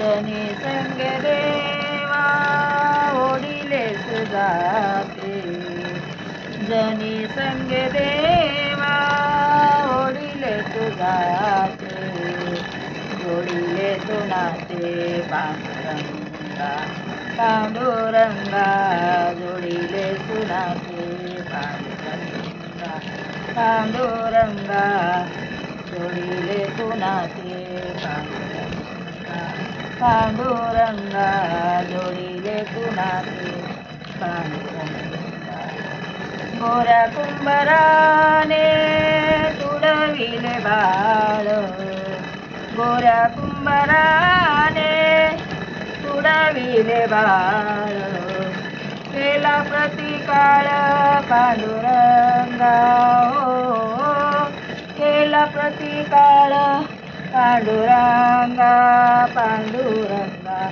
जनी संग देवा ओढिलेस जाते. जनी संग देवा ओढिलेस जाते. जोडिले तुनाते पांडुरंगा पांडुरंगा जोडिले सुनाते पांडुरंगा पांडुरंगा जोडिले तुनाते पांडुरंगा. पांडुरंगा जोडिले कुणाचे पांडुरंगा? गोऱ्या कुंभराने तुडविले बाळ. गोऱ्या कुंभराने तुडविले बाळ. केला प्रतिकाळ पांडुरंगा. पांडुरंगा पांडुरंगा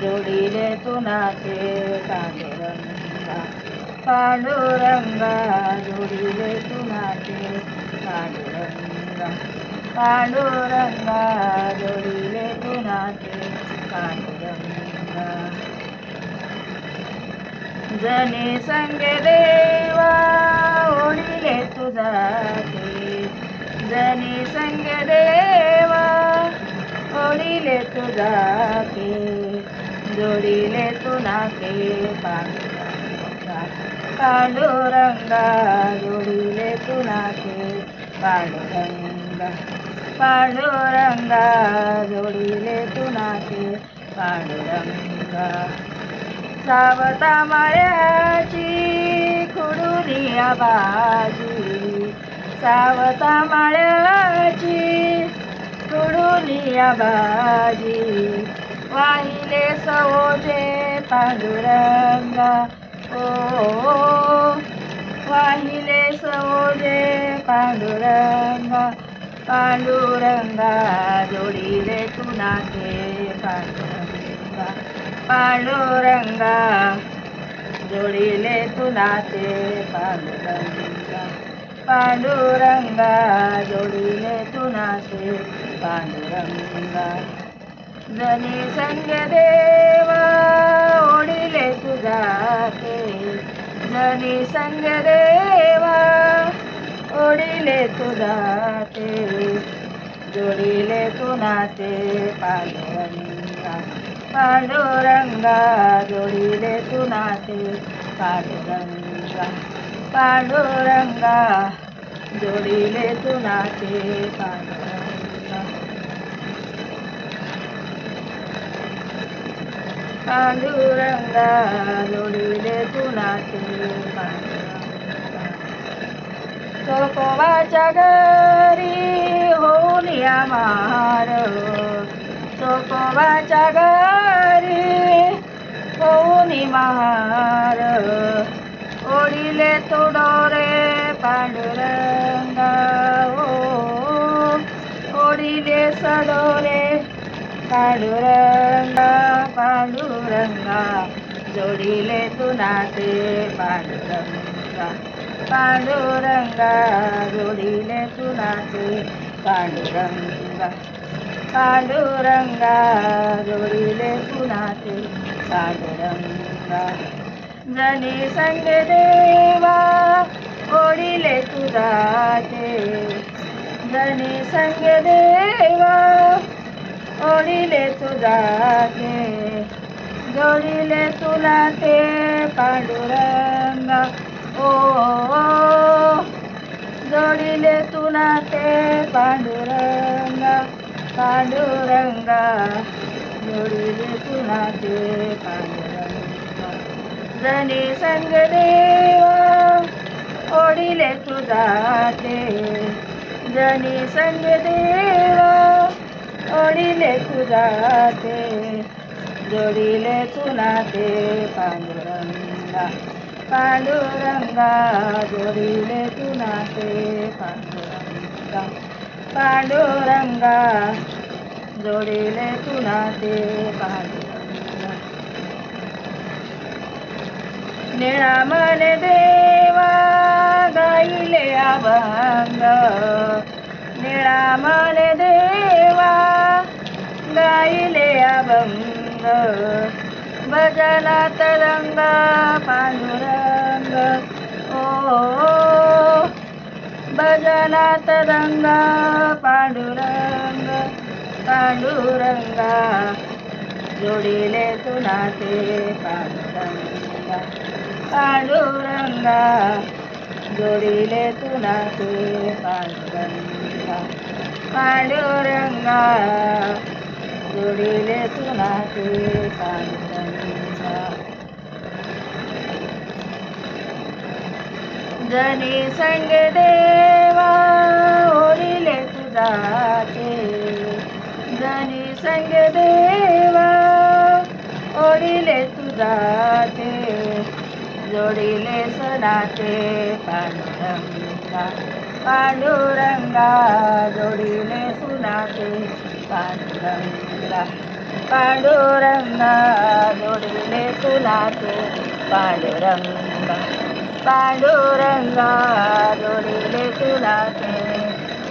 जोडीले तुनाचे पांडुरंगा. पांडुरंगा जोडीले तुनाचे पांडुरंगा. पांडुरंगा जोडीले तुनाचे पांडुरंगा. जने संगे देवा ओढिले तुझाते जने संग देवा ओढिले तुझाते जोडिले तुनाके पांडुरंगा. पांडुरंगा जोडिले तुनाके पांडुरंगा. पांडुरंगा जोडिले तुनाके पांडुरंगा. सावता माळ्याची खुडुनी बाजी सावता माळ्याची खुडुनी बाजी वाहिले सवोजे पांडुरंगा. ओ वाहिले सवोजे पांडुरंगा. पांडुरंगा जोडिले तुनाके पांडुरंगा. पांडुरंगा जोडिले तुनाते पांडुरंगा. पांडुरंगा जोडिले तुनाते पांडुरंगा. जनी संग देवा ओढिले तुझाते जनी संग देवा ओढिले तुझाते जोडिले तुनाते पांडुरंगा. पांडुरंगा जोडिले तुनाते पांडुरंगा. पांडुरंगा जोडिले तुनाते पांडुरंगा. पांडुरंगा जोडिले तुनाते पांडुरंगा घरी होऊन या मार चोकोबाच्या घरी होऊन महार ओढिले तो डोरे पांडुरंगा ओ ओढिले सडोरे पांडुरंगा पांडुरंगा जोडिले तुनाते पांडुरंगा. पांडुरंगा जोडिले तुनाते पांडुरंगा. पांडुरंगा जोडिले तुनाते पांडुरंगा. जनी संग देवा ओढिले तुझाते जनी संग देवा ओढिले तुझाते जोडिले तुला ते पांडुरंगा. ओ जोडिले तुला ते पांडुरंगा. पांडुरंगा. जोडिले तुला ते पांडुरंगा. जनी संग देवा ओढिले तुझाते जनी संग देवा ओढिले तुझाते जोडिले तुनाते पांडुरंगा. पांडुरंगा जोडिले तुनाते पांडुरंगा. पांडुरंगा जोडिले तुनाते पांडुरंगा. निळामन देवा गाईले अभंग. निळा मन गाईले अभंग तरंग पांडुरंग ओ बजला तरंग पांडुरंग पांडुरंगा जोडिले तुला ते पांडुरंगा पांडुरंगा जोडिले तुला ते पांडुरंगा पांडुरंगा जोडिले सुनाते जनी संग देवा ओरिले तुझाते जनी संग देवा ओरिले तुझाते जोडिले सनाते पांडुरंगा पांडुरंगा जोडिले सुनाते पांडुरंगा पांडुरंगा जोडिले तुलाते पांडुरंगा पांडुरंगा जोडिले तुलाते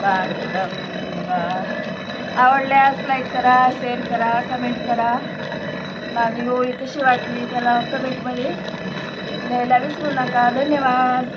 पांडुरंगा. आवडल्यास लाईक करा शेअर करा कमेंट करा. माझी होळी कशी वाटली त्याला कमेंटमध्ये लिहायला विसरू नका. धन्यवाद.